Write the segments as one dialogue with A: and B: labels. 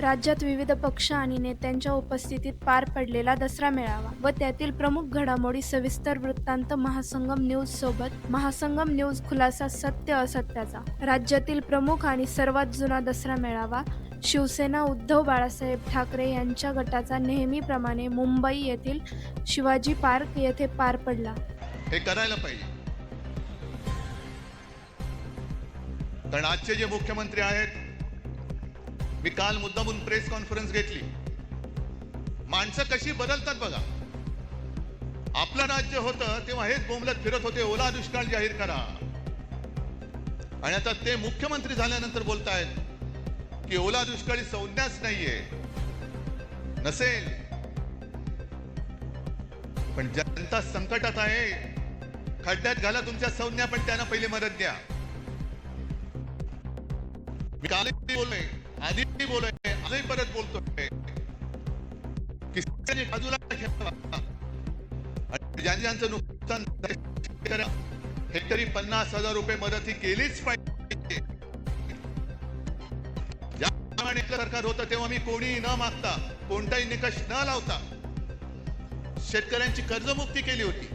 A: राज्यात विविध पक्ष आणि नेत्यांच्या उपस्थितीत पार पडलेला दसरा मेळावा व त्यातील प्रमुख घडामोडी सविस्तर वृत्तांत महासंगम न्यूज सोबत महासंगम न्यूज खुलासा सत्य असत्याचा. राज्यातील प्रमुख आणि सर्वात जुना दसरा मेळावा शिवसेना उद्धव बाळासाहेब ठाकरे यांच्या गटाचा नेहमीप्रमाणे मुंबई येथील शिवाजी पार्क येथे पार पडला.
B: हे करायला पाहिजे. कारण आजचे जे मुख्यमंत्री आहेत मी काल मुद्दामून प्रेस कॉन्फरन्स घेतली. माणसं कशी बदलतात बघा. आपलं राज्य होतं तेव्हा हेच बोंबलत फिरत होते ओला दुष्काळ जाहीर करा. आणि आता ते मुख्यमंत्री झाल्यानंतर बोलतायत की ओला दुष्काळी संज्ञाच नाहीये. नसेल. पण जनता संकटात आहे. खड्ड्यात घाला तुमच्या संज्ञा पण त्यांना पहिली मदत द्या. मी काल बोललोय मी बोललोय आजही परत बोलतोय. की बाजूला ज्यांनी ज्यांचं नुकसान हेक्टरी पन्नास हजार रुपये मदत ही केलीच पाहिजे. ज्याप्रमाणे आपलं सरकार होतं तेव्हा मी कोणीही न मागता कोणताही निकष न लावता शेतकऱ्यांची कर्जमुक्ती केली होती.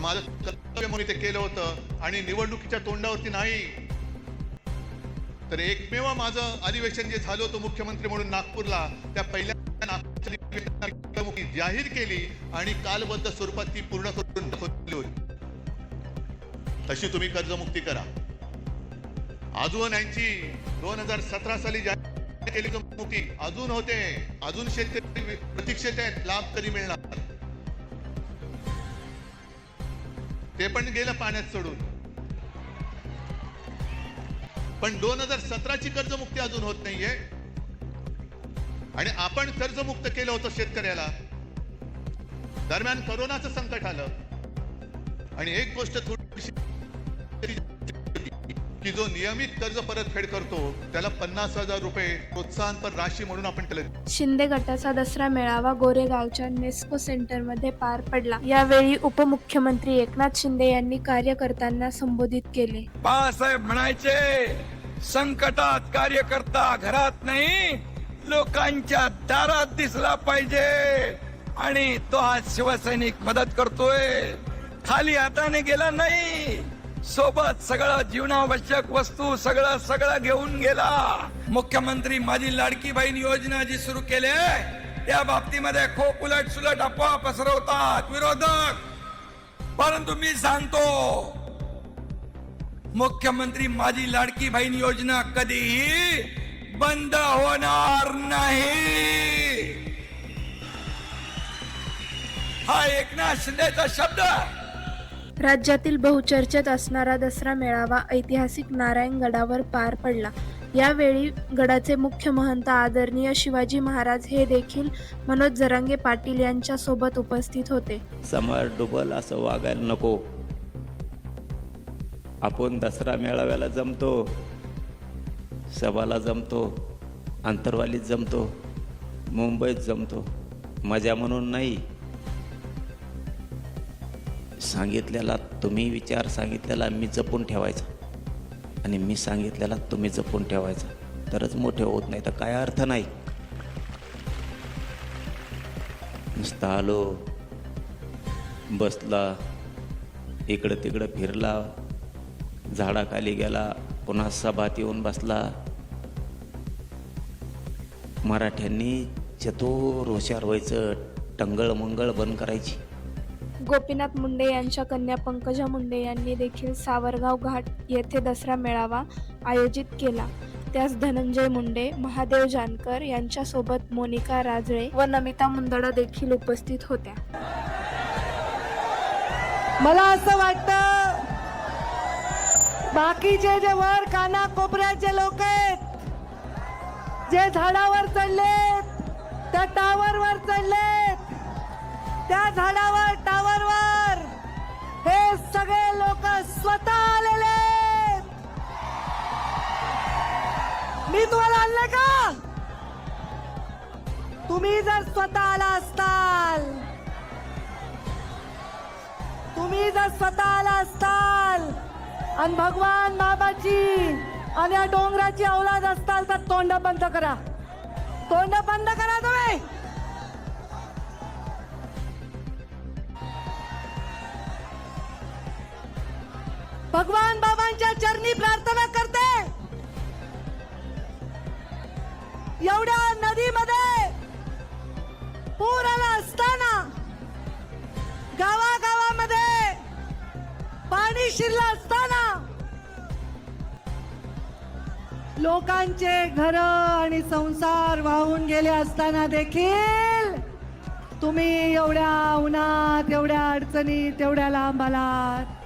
B: माझं कर्तव्य म्हणून ते केलं होतं आणि निवडणुकीच्या तोंडावरती नाही. तर एकमेव माझं अधिवेशन जे झालं होतं मुख्यमंत्री म्हणून नागपूरला त्या पहिल्या जाहीर केली आणि कालबद्ध स्वरूपात ती पूर्ण करून दाखवली होती. तशी तुम्ही कर्जमुक्ती करा. अजून यांची दोन हजार सतरा साली जाहीर केली मुक्ती अजून होते अजून शेतकरी प्रतीक्षेत आहेत लाभ कधी मिळणार. ते पण गेलं पाण्यात सोडून. पण दोन हजार सतराची कर्जमुक्ती अजून होत नाहीये. आणि आपण कर्जमुक्त केलं होतं शेतकऱ्याला. दरम्यान करोनाचं संकट आलं. आणि एक गोष्ट थोडीशी की जो नियमित कर्ज परतफेड करतो त्याला पन्नास हजार रुपये प्रोत्साहनपर राशी म्हणून आपण त्याला
A: शिंदे गटाचा दसरा मेळावा गोरेगावच्या नेस्को सेंटरमध्ये पार पडला. यावेळी उपमुख्यमंत्री एकनाथ शिंदे यांनी कार्यकर्त्यांना संबोधित केले.
C: बाळासाहेब म्हणायचे संकटात कार्यकर्ता घरात नाही लोकांच्या दारात दिसला पाहिजे. आणि तो आज शिवसैनिक मदत करतोय. खाली हाताने गेला नाही. सोबत सगळं जीवनावश्यक वस्तू सगळं सगळं घेऊन गेला. मुख्यमंत्री माझी लाडकी बहीण योजना जी सुरू केली त्या बाबतीमध्ये खूप उलट सुलट अफवा पसरवतात विरोधक. परंतु मी सांगतो मुख्यमंत्री माझी लाडकी बहीण योजना कधीही बंद होणार नाही. हा एकनाथ शिंदेचा शब्द. आहे.
A: राज्यातील बहुचर्चेत असणारा दसरा मेळावा ऐतिहासिक नारायणगडावर पार पडला. यावेळी गडाचे मुख्य महंत आदरणीय शिवाजी महाराज हे देखील मनोज जरांगे पाटील यांच्या सोबत उपस्थित होते.
D: समर डुबल असं वागायला नको. आपण दसरा मेळाव्याला जमतो सभाला जमतो अंतरवालीत जमतो मुंबईत जमतो. मजा म्हणून नाही सांगितलेला तुम्ही विचार सांगितलेला मी जपून ठेवायचा. आणि मी सांगितलेला तुम्ही जपून ठेवायचा. तरच मोठे होत नाही तर काय अर्थ नाही. नुसतं आलो बसला इकडं तिकडं फिरला झाडाखाली गेला पुन्हा सभात येऊन बसला. मराठ्यांनी चतुर हुशार व्हायचं टंगळ मंगळ बंद करायची.
A: गोपीनाथ मुंडे यांच्या कन्या पंकजा मुंडे यांनी देखील सावरगाव घाट येथे दसरा मेळावा आयोजित केला. त्यास धनंजय मुंडे महादेव जानकर यांच्यासोबत मोनिका राजळे व नमिता मुंदडा देखील उपस्थित होत्या.
E: मला असं वाटतं बाकीचे जे वर काना कोपऱ्याचे लोक आहेत जे झाडावर चढलेत त्या टावर वर चढलेत त्या झाडावर टावर हे सगळे लोक स्वतः आलेले मी तुम्हाला आणले का? तुम्ही जर स्वतः आला असताल तुम्ही जर स्वतः आला असताल आणि भगवान बाबाची आणि या डोंगराची औलाद असताल तर तोंड बंद करा. तोंड बंद करा तुम्ही. भगवान बाबांच्या चरणी प्रार्थना करते. एवढ्या नदीमध्ये पूर आला असताना गावागावामध्ये पाणी शिरलं असताना लोकांचे घर आणि संसार वाहून गेले असताना देखील तुम्ही एवढ्या उन्हात एवढ्या अडचणीत एवढ्या लांब आलात.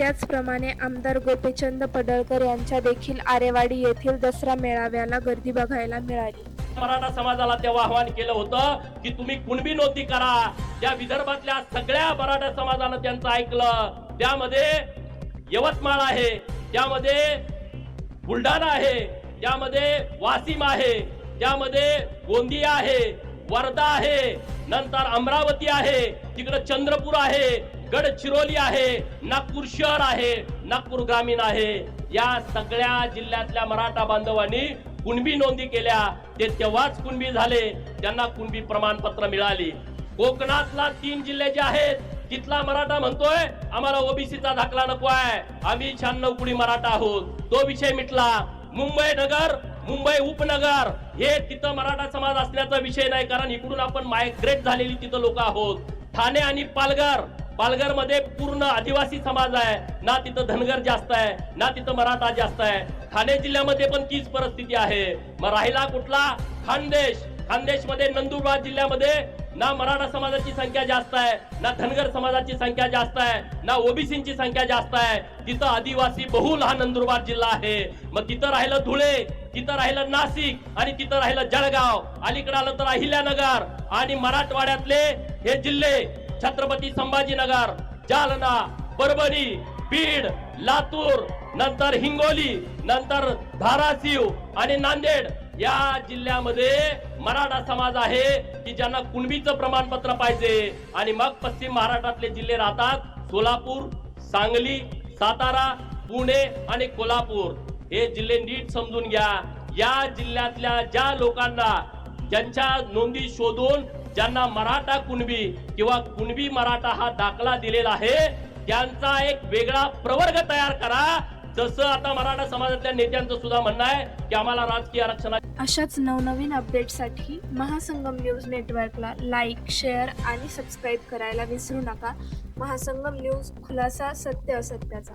A: त्याचप्रमाणे आमदार गोपीचंद पडळकर यांच्या देखील आरेवाडी येथील दसरा मेळाव्याला गर्दी बघायला मिळाली.
F: मराठा समाजाला तेव्हा आवाहन केलं होतं की तुम्ही कुणबी नोंदी करा. त्या विदर्भातल्या सगळ्या मराठा समाजानं त्यांचं ऐकलं. त्यामध्ये यवतमाळ आहे त्यामध्ये बुलढाणा आहे त्यामध्ये वासिम आहे त्यामध्ये गोंदिया आहे वर्धा आहे नंतर अमरावती आहे तिकडं चंद्रपूर आहे गडचिरोली आहे नागपूर शहर आहे नागपूर ग्रामीण आहे. या सगळ्या जिल्ह्यातल्या मराठा बांधवांनी कुणबी नोंदी केल्या. ते तेव्हाच कुणबी झाले त्यांना कुणबी प्रमाणपत्र मिळाली. कोकणातला तीन जिल्हे जे आहेत तिथला मराठा म्हणतोय आम्हाला ओबीसीचा दाखला नको आहे. आम्ही शहाण्णव कुडी मराठा आहोत. तो विषय मिटला. मुंबई नगर मुंबई उपनगर हे तिथं मराठा समाज असण्याचा विषय नाही कारण इकडून आपण मायग्रेट झालेली तिथं लोक आहोत. ठाणे आणि पालघर पालघरमध्ये पूर्ण आदिवासी समाज आहे. ना तिथं धनगर जास्त आहे ना तिथं मराठा जास्त आहे. ठाणे जिल्ह्यामध्ये पण तीच परिस्थिती आहे. मग राहिला कुठला? खानदेश. खानदेशमध्ये नंदुरबार जिल्ह्यामध्ये ना मराठा समाजाची संख्या जास्त आहे ना धनगर समाजाची संख्या जास्त आहे ना ओबीसीची संख्या जास्त आहे. तिथं आदिवासी बहुल हा नंदुरबार जिल्हा आहे. मग तिथं राहिलं धुळे तिथं राहिलं नाशिक आणि तिथं राहिलं जळगाव. अलीकडे आलं तर अहिल्यानगर आणि मराठवाड्यातले हे जिल्हे छत्रपती संभाजीनगर जालना परभणी बीड लातूर नंतर हिंगोली नंतर धाराशिव आणि नांदेड या जिल्ह्यामध्ये मराठा समाज आहे की ज्यांना कुणबीचं प्रमाणपत्र पाहिजे. आणि मग पश्चिम महाराष्ट्रातले जिल्हे राहतात सोलापूर सांगली सातारा पुणे आणि कोल्हापूर. हे जिल्हे नीट समजून घ्या. या जिल्ह्यातल्या ज्या लोकांना ज्यांच्या नोंदी शोधून ज्यांना मराठा कुणबी किंवा कुणबी मराठा हा दाखला दिलेला आहे त्यांचा एक वेगळा प्रवर्ग तयार करा. जसं आता मराठा समाजातल्या नेत्यांचं सुद्धा म्हणणं आहे की आम्हाला राजकीय आरक्षण
A: अशाच नवनवीन अपडेटसाठी महासंगम न्यूज नेटवर्कला लाईक शेअर आणि सबस्क्राईब करायला विसरू नका. महासंगम न्यूज खुलासा सत्य असत्याचा.